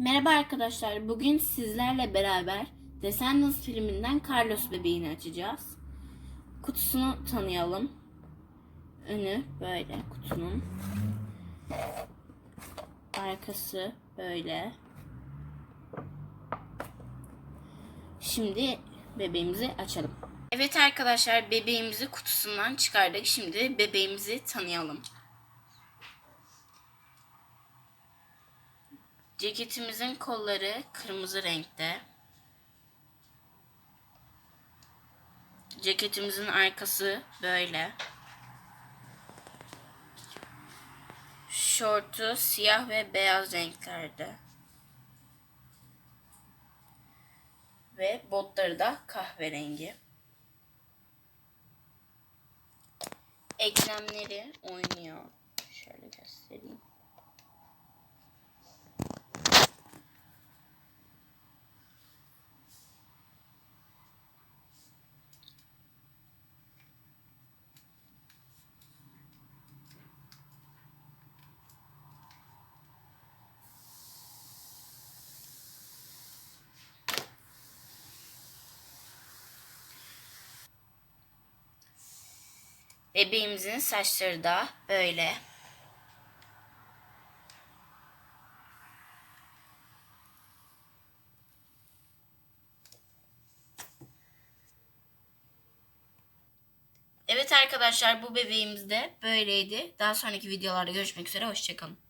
Merhaba arkadaşlar. Bugün sizlerle beraber Descendants filminden Carlos bebeğini açacağız. Kutusunu tanıyalım. Önü böyle kutunun. Arkası böyle. Şimdi bebeğimizi açalım. Evet arkadaşlar bebeğimizi kutusundan çıkardık. Şimdi bebeğimizi tanıyalım. Ceketimizin kolları kırmızı renkte. Ceketimizin arkası böyle. Şortu siyah ve beyaz renklerde. Ve botları da kahverengi. Eklemleri oynuyor. Şöyle göstereyim. Bebeğimizin saçları da böyle. Evet arkadaşlar bu bebeğimiz de böyleydi. Daha sonraki videolarda görüşmek üzere. Hoşçakalın.